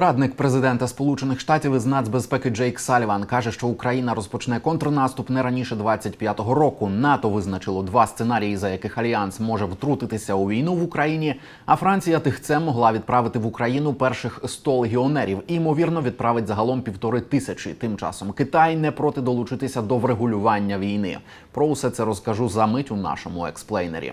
Радник президента Сполучених Штатів із нацбезпеки Джейк Саліван каже, що Україна розпочне контрнаступ не раніше 25-го року. НАТО визначило два сценарії, за яких альянс може втрутитися у війну в Україні. А Франція тихцем могла відправити в Україну перших 100 легіонерів і ймовірно відправить загалом півтори тисячі. Тим часом Китай не проти долучитися до врегулювання війни. Про усе це розкажу за мить у нашому експлейнері.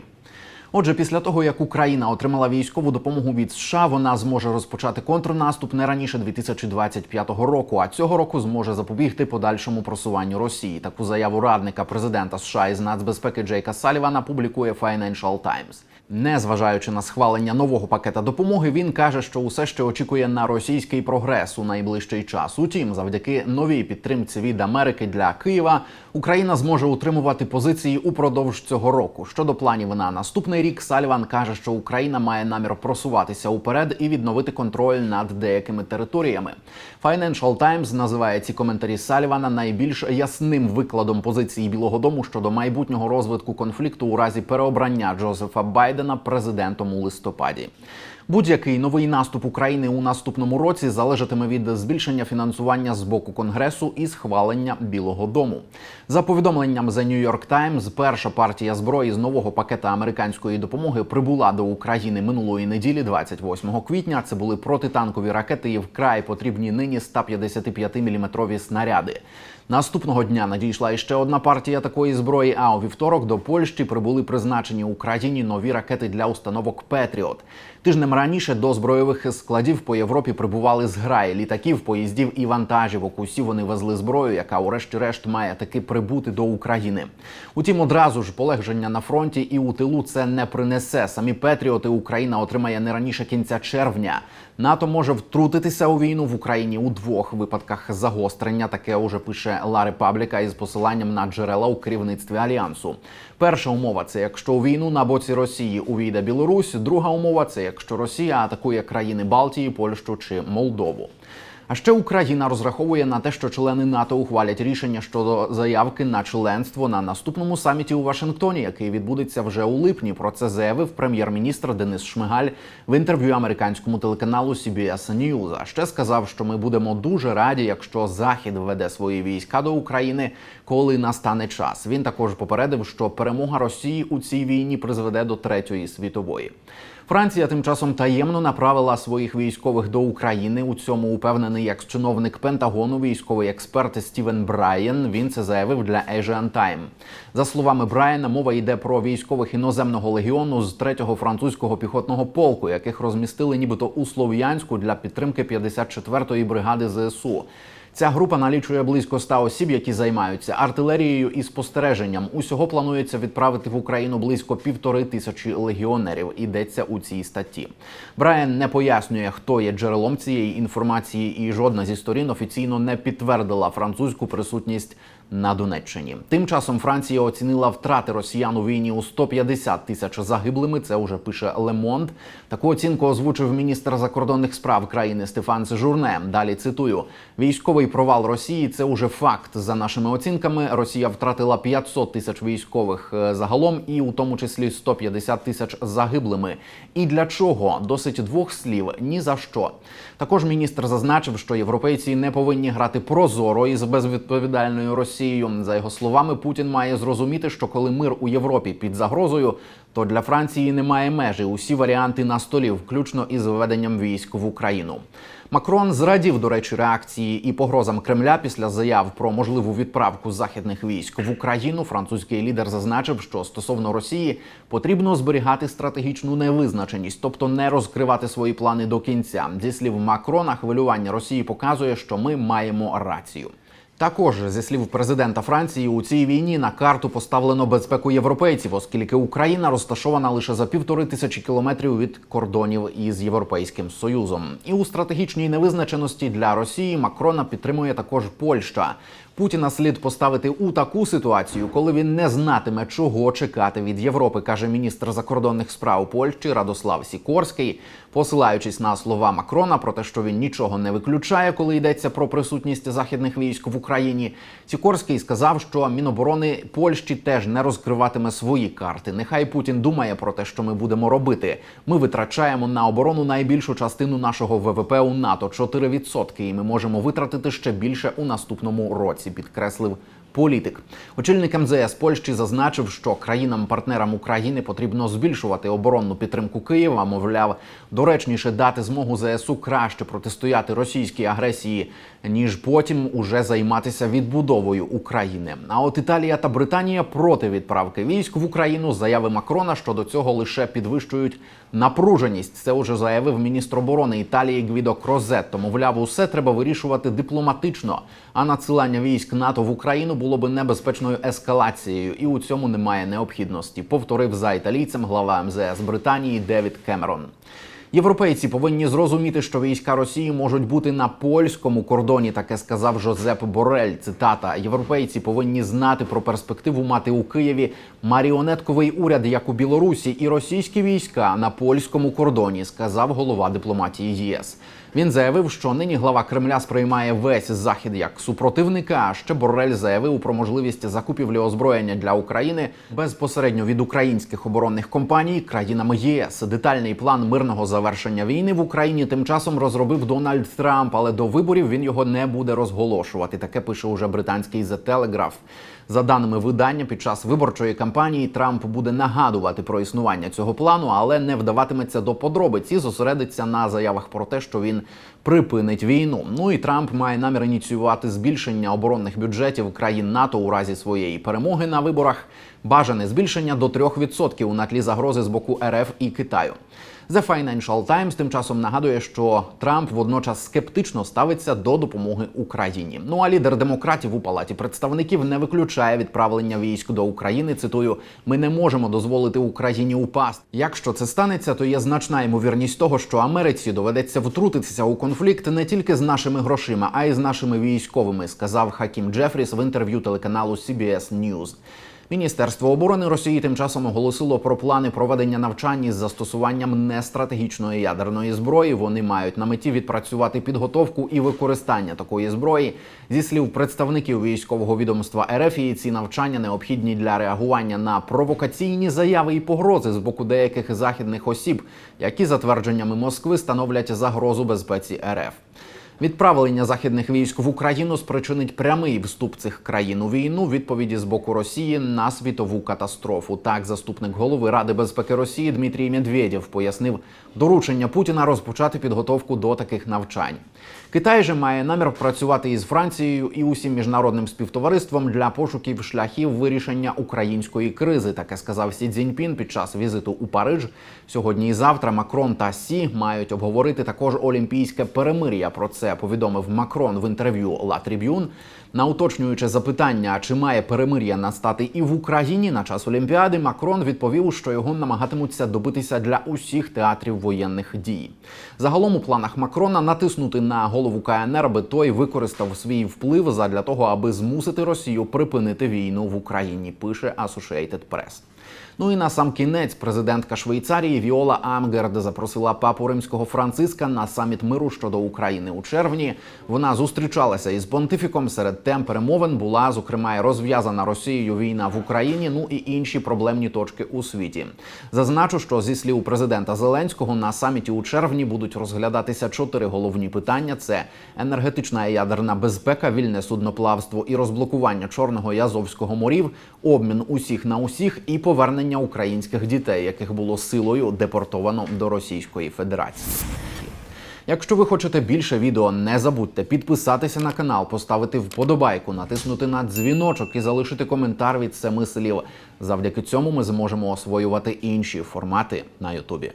Отже, після того як Україна отримала військову допомогу від США, вона зможе розпочати контрнаступ не раніше 2025 року. А цього року зможе запобігти подальшому просуванню Росії. Таку заяву радника президента США із нацбезпеки Джейка Салівана публікує Financial Times. Незважаючи на схвалення нового пакета допомоги, він каже, що усе ще очікує на російський прогрес у найближчий час. Утім, завдяки новій підтримці від Америки для Києва Україна зможе утримувати позиції упродовж цього року. Щодо планів на наступний рік, Сальван каже, що Україна має намір просуватися уперед і відновити контроль над деякими територіями. Financial Times називає ці коментарі Салівана найбільш ясним викладом позиції Білого Дому щодо майбутнього розвитку конфлікту у разі переобрання Джозефа Байдена президентом у листопаді. Будь-який новий наступ України у наступному році залежатиме від збільшення фінансування з боку конгресу і схвалення Білого Дому. За повідомленням The New York Times, перша партія зброї з нового пакета американської допомоги прибула до України минулої неділі, 28 квітня. Це були протитанкові ракети і вкрай потрібні нині 155-мм снаряди. Наступного дня надійшла іще одна партія такої зброї. А у вівторок до Польщі прибули призначені Україні нові ракети для установок Петріот. Тижнем раніше до збройових складів по Європі прибували зграї літаків, поїздів і вантажівок. Усі вони везли зброю, яка, урешті-решт, має таки прибути до України. Утім, одразу ж полегшення на фронті і у тилу це не принесе. Самі Петріоти Україна отримає не раніше кінця червня. НАТО може втрутитися у війну в Україні у двох випадках загострення. Таке уже пише Ла Пабліка із посиланням на джерела у керівництві альянсу. Перша умова це якщо у війну на боці Росії увійде Білорусь. Друга умова це якщо Росія атакує країни Балтії, Польщу чи Молдову. А ще Україна розраховує на те, що члени НАТО ухвалять рішення щодо заявки на членство на наступному саміті у Вашингтоні, який відбудеться вже у липні. Про це заявив прем'єр-міністр Денис Шмигаль в інтерв'ю американському телеканалу CBS News. А ще сказав, що ми будемо дуже раді, якщо Захід введе свої війська до України, коли настане час. Він також попередив, що перемога Росії у цій війні призведе до третьої світової. Франція тим часом таємно направила своїх військових до України. У цьому упевнений як чиновник Пентагону, військовий експерт Стівен Брайен. Він це заявив для Asian Time. За словами Брайана, мова йде про військових іноземного легіону з 3-го французького піхотного полку, яких розмістили нібито у Слов'янську для підтримки 54-ї бригади ЗСУ. Ця група налічує близько 100 осіб, які займаються артилерією і спостереженням. Усього планується відправити в Україну близько півтори тисячі легіонерів. Йдеться у цій статті. Брайан не пояснює, хто є джерелом цієї інформації, і жодна зі сторін офіційно не підтвердила французьку присутність на Донеччині. Тим часом Франція оцінила втрати росіян у війні у 150 тисяч загиблими. Це уже пише Лемонд. Таку оцінку озвучив міністр закордонних справ країни Стефан Сежурне. Далі цитую: військовий провал Росії це уже факт. За нашими оцінками, Росія втратила 500 тисяч військових е, загалом, і у тому числі 150 тисяч загиблими. І для чого досить двох слів ні за що. Також міністр зазначив, що європейці не повинні грати прозоро із безвідповідальною Росією. За його словами, Путін має зрозуміти, що коли мир у Європі під загрозою, то для Франції немає межі. Усі варіанти на столі, включно із введенням військ в Україну. Макрон зрадів, до речі, реакції і погрозам Кремля після заяв про можливу відправку західних військ в Україну. Французький лідер зазначив, що стосовно Росії потрібно зберігати стратегічну невизначеність, тобто не розкривати свої плани до кінця. Зі слів Макрона, хвилювання Росії показує, що ми маємо рацію. Також зі слів президента Франції у цій війні на карту поставлено безпеку європейців, оскільки Україна розташована лише за півтори тисячі кілометрів від кордонів із Європейським Союзом. І у стратегічній невизначеності для Росії Макрона підтримує також Польща. Путіна слід поставити у таку ситуацію, коли він не знатиме, чого чекати від Європи, каже міністр закордонних справ Польщі Радослав Сікорський, посилаючись на слова Макрона про те, що він нічого не виключає, коли йдеться про присутність західних військ в Україні. Сікорський сказав, що Міноборони Польщі теж не розкриватиме свої карти. Нехай Путін думає про те, що ми будемо робити. Ми витрачаємо на оборону найбільшу частину нашого ВВП у НАТО 4%, і ми можемо витратити ще більше у наступному році. Підкреслив політик. Очільник МЗС Польщі зазначив, що країнам-партнерам України потрібно збільшувати оборонну підтримку Києва. Мовляв, доречніше дати змогу ЗСУ краще протистояти російській агресії, ніж потім уже займатися відбудовою України. А от Італія та Британія проти відправки військ в Україну заяви Макрона щодо цього лише підвищують напруженість. Це уже заявив міністр оборони Італії Гвідо Крозетто. Мовляв, усе треба вирішувати дипломатично. А надсилання військ НАТО в Україну було би небезпечною ескалацією, і у цьому немає необхідності. Повторив за італійцем глава МЗС Британії Девід Кемерон. Європейці повинні зрозуміти, що війська Росії можуть бути на польському кордоні. Таке сказав Жозеп Борель. Цитата: Європейці повинні знати про перспективу мати у Києві маріонетковий уряд, як у Білорусі, і російські війська на польському кордоні, сказав голова дипломатії ЄС. Він заявив, що нині глава Кремля сприймає весь захід як супротивника. А ще Борель заявив про можливість закупівлі озброєння для України безпосередньо від українських оборонних компаній країнами єС. Детальний план мирного завершення війни в Україні тим часом розробив Дональд Трамп, але до виборів він його не буде розголошувати. Таке пише уже британський The Telegraph. За даними видання, під час виборчої кампанії Трамп буде нагадувати про існування цього плану, але не вдаватиметься до подробиць і зосередиться на заявах про те, що він припинить війну. Ну і Трамп має намір ініціювати збільшення оборонних бюджетів країн НАТО у разі своєї перемоги на виборах. Бажане збільшення до 3% на тлі загрози з боку РФ і Китаю. The Financial Times тим часом нагадує, що Трамп водночас скептично ставиться до допомоги Україні. Ну а лідер демократів у палаті представників не виключає відправлення військ до України. Цитую: ми не можемо дозволити Україні упасти. Якщо це станеться, то є значна ймовірність того, що Америці доведеться втрутитися у конфлікт не тільки з нашими грошима, а й з нашими військовими, сказав Хакім Джефріс в інтерв'ю телеканалу CBS News. Міністерство оборони Росії тим часом оголосило про плани проведення навчань із застосуванням нестратегічної ядерної зброї. Вони мають на меті відпрацювати підготовку і використання такої зброї. Зі слів представників військового відомства РФ, і ці навчання необхідні для реагування на провокаційні заяви і погрози з боку деяких західних осіб, які за твердженнями Москви становлять загрозу безпеці РФ. Відправлення західних військ в Україну спричинить прямий вступ цих країн у війну відповіді з боку Росії на світову катастрофу. Так, заступник голови Ради безпеки Росії Дмитрій Медведєв пояснив доручення Путіна розпочати підготовку до таких навчань. Китай же має намір працювати із Францією і усім міжнародним співтовариством для пошуків шляхів вирішення української кризи. Таке сказав Сі Цзіньпін під час візиту у Париж. Сьогодні і завтра Макрон та Сі мають обговорити також олімпійське перемир'я. Про це повідомив Макрон в інтерв'ю La Tribune. На уточнююче запитання, чи має перемир'я настати і в Україні на час Олімпіади, Макрон відповів, що його намагатимуться добитися для усіх театрів воєнних дій. Загалом у планах Макрона натиснути на голову КНР, аби той використав свій вплив задля того, аби змусити Росію припинити війну в Україні. Пише Associated Press. Ну і на сам кінець президентка Швейцарії Віола Амгерд запросила папу римського Франциска на саміт миру щодо України у червні. Вона зустрічалася із понтифіком. Серед тем перемовин була зокрема і розв'язана Росією війна в Україні. Ну і інші проблемні точки у світі. Зазначу, що зі слів президента Зеленського на саміті у червні будуть розглядатися чотири головні питання: це енергетична і ядерна безпека, вільне судноплавство і розблокування Чорного і Азовського морів, обмін усіх на усіх і повернення українських дітей, яких було силою депортовано до Російської Федерації. Якщо ви хочете більше відео, не забудьте підписатися на канал, поставити вподобайку, натиснути на дзвіночок і залишити коментар від семи слів. Завдяки цьому ми зможемо освоювати інші формати на Ютубі.